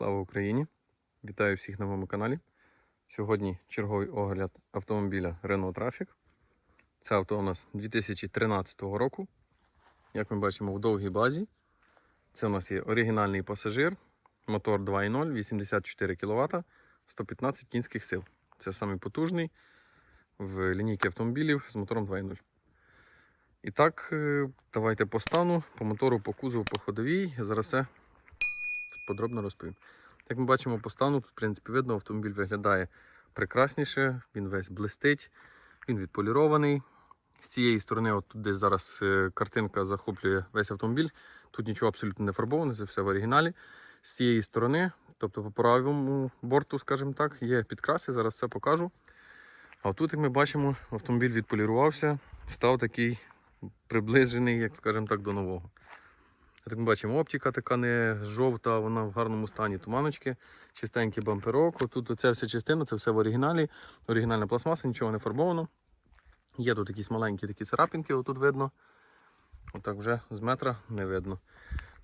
Слава Україні! Вітаю всіх на моєму каналі. Сьогодні черговий огляд автомобіля Renault Trafic. Це авто у нас 2013 року. Як ми бачимо, в довгій базі. Це у нас є оригінальний пасажир, мотор 2.0, 84 кВт, 115 кінських сил. Це самий потужний в лінійці автомобілів з мотором 2.0. І так, е, давайте по стану, по мотору, по кузову, по ходовій. Зараз все подробно розповім. Як ми бачимо по стану, тут в принципі видно, автомобіль виглядає прекрасніше, він весь блистить, він відполірований. З цієї сторони, от тут десь зараз е, картинка захоплює весь автомобіль. Тут нічого абсолютно не фарбовано, це все в оригіналі. З цієї сторони, тобто по правому борту, скажімо так, є підкраси, зараз все покажу. А тут, як ми бачимо, автомобіль відполірувався, став такий приближений, як скажімо так, до нового. Як ми бачимо, оптика така не жовта, вона в гарному стані туманочки, чистенький бамперок. Тут оця вся частина, це все в оригіналі. Оригінальна пластмаса, нічого не фарбовано. Є тут якісь маленькі такі царапінки, отут видно. Отак вже з метра не видно.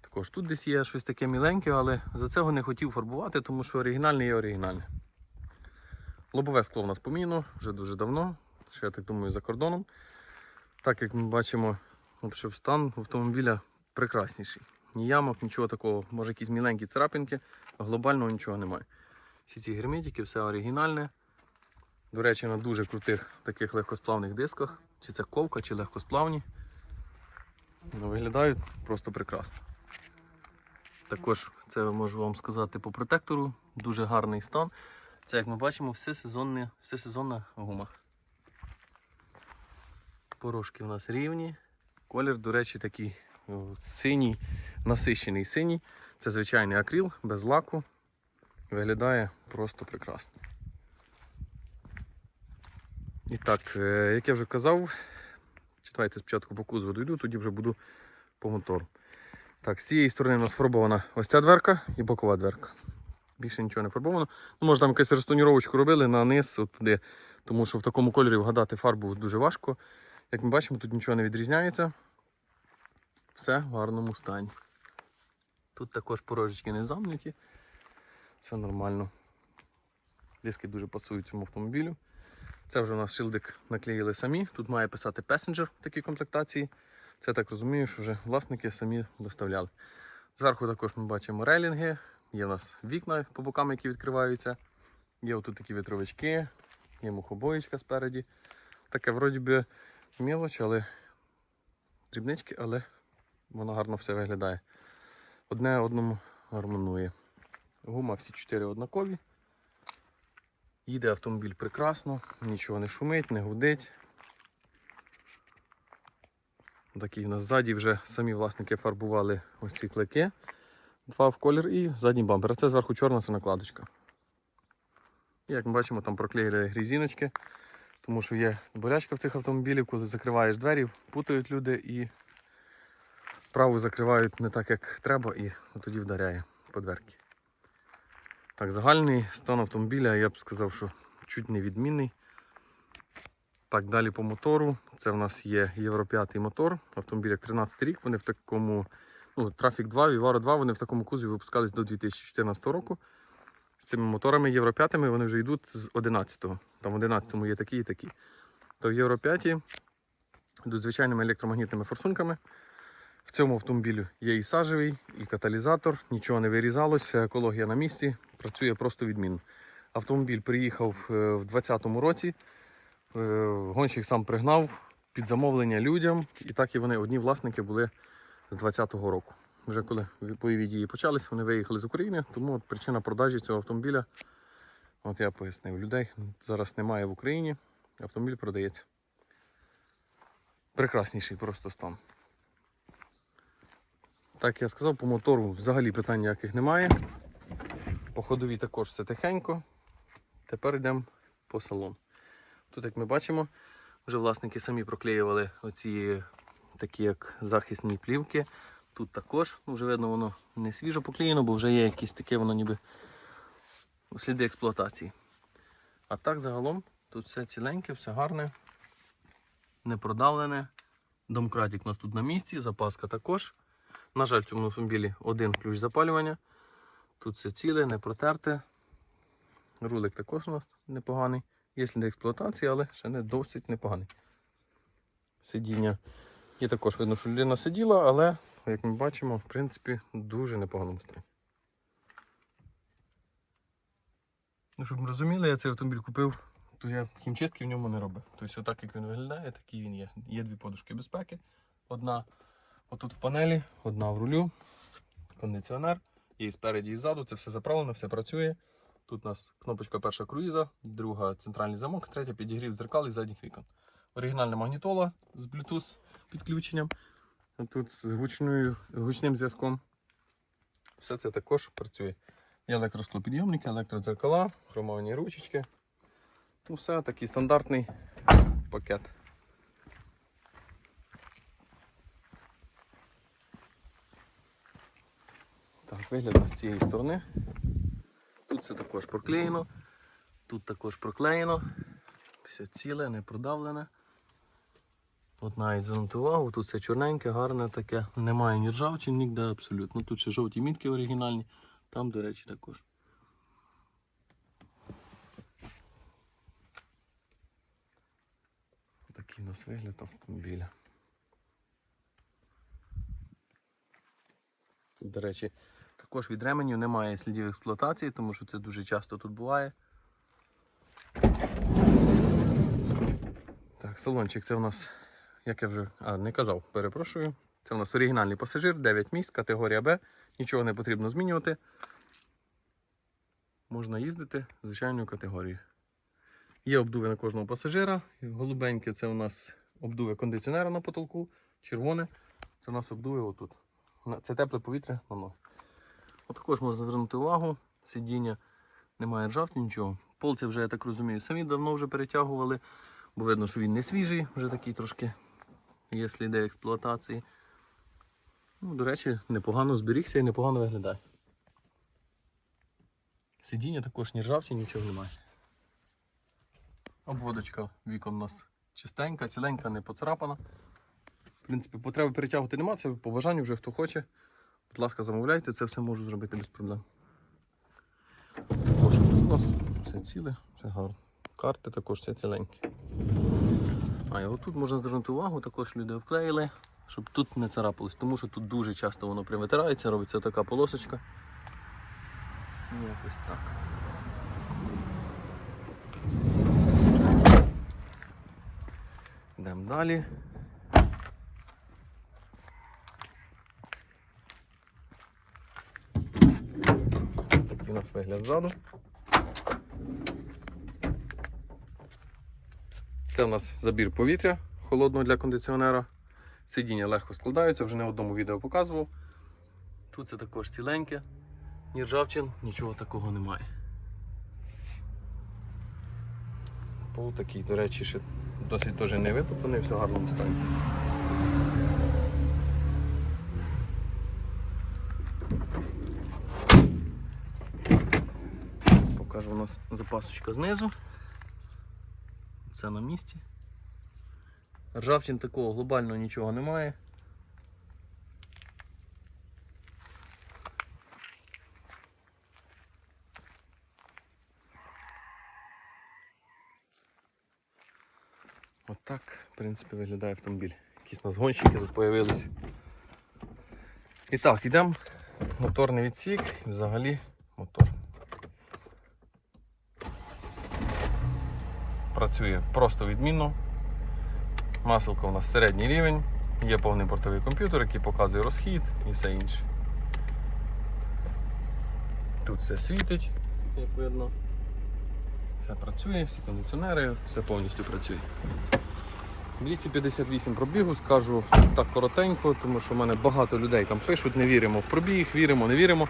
Також тут десь є щось таке міленьке, але за цього не хотів фарбувати, тому що оригінальне є оригінальне. Лобове скло в нас поміняно вже дуже давно, ще я так думаю, за кордоном. Так як ми бачимо, взагалі стан автомобіля прекрасніший. Ні ямок, нічого такого, може якісь міленькі царапинки, а глобального нічого немає. Всі ці герметики, все оригінальне. До речі, на дуже крутих таких легкосплавних дисках. Чи це ковка, чи легкосплавні. Ну, Виглядають просто прекрасно. Також це можу вам сказати по протектору. Дуже гарний стан. Це, як ми бачимо, все сезонне, все сезонна гума. Порожки в нас рівні. Колір, до речі, такий синій, насищений синій. Це звичайний акрил, без лаку. Виглядає просто прекрасно. І так, е, як я вже казав, чи давайте спочатку по кузову дойду, тоді вже буду по мотору. Так, з цієї сторони у нас фарбована ось ця дверка і бокова дверка. Більше нічого не фарбовано. Ну, може там якусь розтоніровочку робили на низ, туди, тому що в такому кольорі вгадати фарбу дуже важко. Як ми бачимо, тут нічого не відрізняється. Все в гарному стані. Тут також порожечки не замнуті. Все нормально. Диски дуже пасують цьому автомобілю. Це вже у нас шилдик наклеїли самі. Тут має писати Passenger в такій комплектації. Це так розумію, що вже власники самі доставляли. Зверху також ми бачимо рейлінги, є у нас вікна по бокам, які відкриваються. Є отут такі вітровички, є мухобоєчка спереді. Таке вроді би мілоч, але дрібнички, але воно гарно все виглядає. Одне одному гармонує. Гума всі чотири однакові. Їде автомобіль прекрасно, нічого не шумить, не гудить. Такий у нас ззаді вже самі власники фарбували ось ці клики. Два в колір і задній бампер. Це зверху чорна це накладочка. Як ми бачимо, там проклеїли різіночки, тому що є болячка в цих автомобілів, коли закриваєш двері, путають люди і праву закривають не так, як треба, і тоді вдаряє по дверки. Так, загальний стан автомобіля, я б сказав, що чуть не відмінний. Так, далі по мотору. Це в нас є Євро 5 мотор. Автомобіль як 13 рік. Вони в такому, ну, Traffic 2, Vivaro 2, вони в такому кузові випускались до 2014 року. З цими моторами Євро 5 вони вже йдуть з 11-го. Там в 11-му є такі і такі. То в Євро 5 йдуть звичайними електромагнітними форсунками. В цьому автомобілі є і сажевий, і каталізатор, нічого не вирізалось, вся екологія на місці, працює просто відмінно. Автомобіль приїхав е, в 2020 році. Е, Гонщик сам пригнав під замовлення людям, і так і вони одні власники були з 2020 року. Вже коли бойові дії почались, вони виїхали з України, тому от причина продажі цього автомобіля, от я пояснив, людей зараз немає в Україні, автомобіль продається. Прекрасніший просто стан. Так я сказав, по мотору взагалі питань ніяких немає. По ходовій також все тихенько. Тепер йдемо по салону. Тут, як ми бачимо, вже власники самі проклеювали оці такі як захисні плівки. Тут також, вже видно, воно не свіжо поклеєно, бо вже є якісь таке, воно ніби сліди експлуатації. А так загалом тут все ціленьке, все гарне, не продавлене. Домкратик у нас тут на місці, запаска також. На жаль, в цьому автомобілі один ключ запалювання. Тут все ціле, не протерте. Рулик також у нас непоганий. Є для експлуатації, але ще не досить непоганий. Сидіння. І також видно, що людина сиділа, але, як ми бачимо, в принципі, дуже непоганому стані. Ну, щоб ми розуміли, я цей автомобіль купив, то я хімчистки в ньому не робив. Тобто, отак як він виглядає, такий він є. Є дві подушки безпеки. Одна отут в панелі, одна в рулю, кондиціонер. І спереді, і ззаду, це все заправлено, все працює. Тут у нас кнопочка перша круїза, друга центральний замок, третя підігрів дзеркал і задніх вікон. Оригінальна магнітола з Bluetooth підключенням. Тут з гучною, гучним зв'язком. Все це також працює. Є електросклопідйомники, електродзеркала, хромовані ручечки. Ну, все такий стандартний пакет. Так, вигляд у з цієї сторони. Тут все також проклеєно, тут також проклеєно. Все ціле, не продавлене. От навіть звернути увагу, тут все чорненьке, гарне таке, немає ні ржавчин ніде абсолютно. Тут ще жовті мітки оригінальні, там, до речі, також. Такий у нас вигляд автомобіля. До речі, також від ременю немає слідів експлуатації, тому що це дуже часто тут буває. Так, салончик це у нас, як я вже а, не казав, перепрошую. Це у нас оригінальний пасажир, 9 місць, категорія Б. Нічого не потрібно змінювати. Можна їздити звичайною категорією. Є обдуви на кожного пасажира. Голубеньке це у нас обдуви кондиціонера на потолку, червоне це у нас обдуви отут. Це тепле повітря на ноги. Також можна звернути увагу, сидіння немає ржавки, нічого. Пол це вже, я так розумію, самі давно вже перетягували, бо видно, що він не свіжий, вже такий трошки є сліди експлуатації. Ну, до речі, непогано зберігся і непогано виглядає. Сидіння також ні ржавчі, нічого немає. Обводочка вікон у нас чистенька, ціленька, не поцарапана. В принципі, потреби перетягувати немає, це по бажанню вже хто хоче. Будь ласка, замовляйте, це все можу зробити без проблем. Також тут у нас все ціле, все гарно. Карти також все ціленькі. А і отут можна звернути увагу, також люди обклеїли, щоб тут не царапалось, тому що тут дуже часто воно привитирається, робиться така полосочка. Ну, Якось так. Йдемо далі. У нас вигляд ззаду. Це у нас забір повітря холодного для кондиціонера. Сидіння легко складаються, вже не в одному відео показував. Тут це також ціленьке, ні ржавчин, нічого такого немає. Пол такий, до речі, ще досить теж не витоплений, все в гарному стані. Покажу у нас запасочка знизу. Це на місці. Ржавчин такого глобального нічого немає. Отак, в принципі, виглядає автомобіль. Якісь у нас тут з'явилися. І так, йдемо. Моторний відсік і взагалі мотор. Працює просто відмінно. Маселка у нас середній рівень, є повний бортовий комп'ютер, який показує розхід і все інше. Тут все світить, як видно. Все працює, всі кондиціонери, все повністю працює. 258 пробігу, скажу так коротенько, тому що в мене багато людей там пишуть, не віримо в пробіг, віримо, не віримо.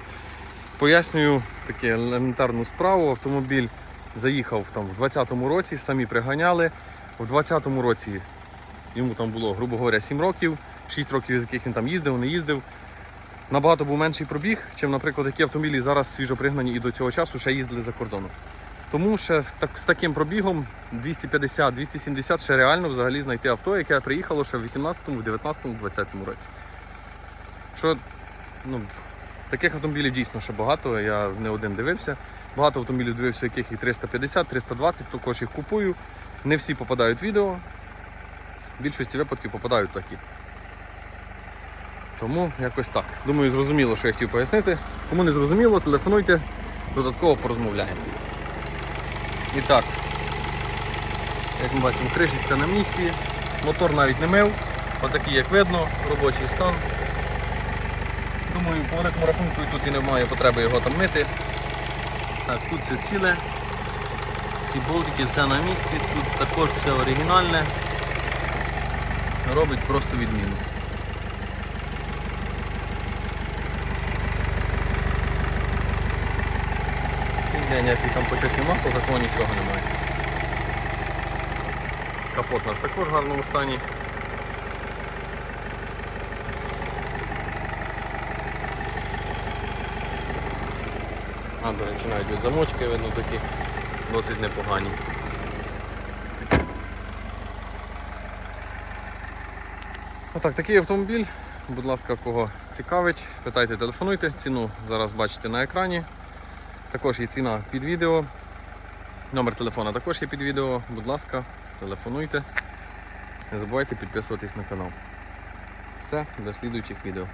Пояснюю таку елементарну справу. Автомобіль заїхав там в 20-му році, самі приганяли. В 20-му році йому там було, грубо говоря, 7 років, 6 років, з яких він там їздив, не їздив. Набагато був менший пробіг, чим, наприклад, які автомобілі зараз свіжо пригнані і до цього часу ще їздили за кордоном. Тому ще так, з таким пробігом 250-270 ще реально взагалі знайти авто, яке приїхало ще в 18-му, в 19-му, 20-му році. Що, ну, Таких автомобілів дійсно ще багато, я не один дивився. Багато автомобілів дивився, яких і 350, 320, також їх купую. Не всі попадають в відео. В більшості випадків попадають такі. Тому якось так. Думаю, зрозуміло, що я хотів пояснити. Кому не зрозуміло, телефонуйте, додатково порозмовляємо. І так, як ми бачимо, кришечка на місці, мотор навіть не мив, отакий, як видно, робочий стан. Думаю, по великому рахунку тут і немає потреби його там мити. Так, тут все ціле. Всі болтики, все на місці, тут також все оригінальне. Робить просто відміну. Ніде там потеків масла, такого нічого немає. Капот у нас також в гарному стані. А, до від замочки видно такі досить непогані. Отак, такий автомобіль. Будь ласка, кого цікавить, питайте, телефонуйте. Ціну зараз бачите на екрані. Також є ціна під відео. Номер телефона також є під відео. Будь ласка, телефонуйте. Не забувайте підписуватись на канал. Все, до слідуючих відео.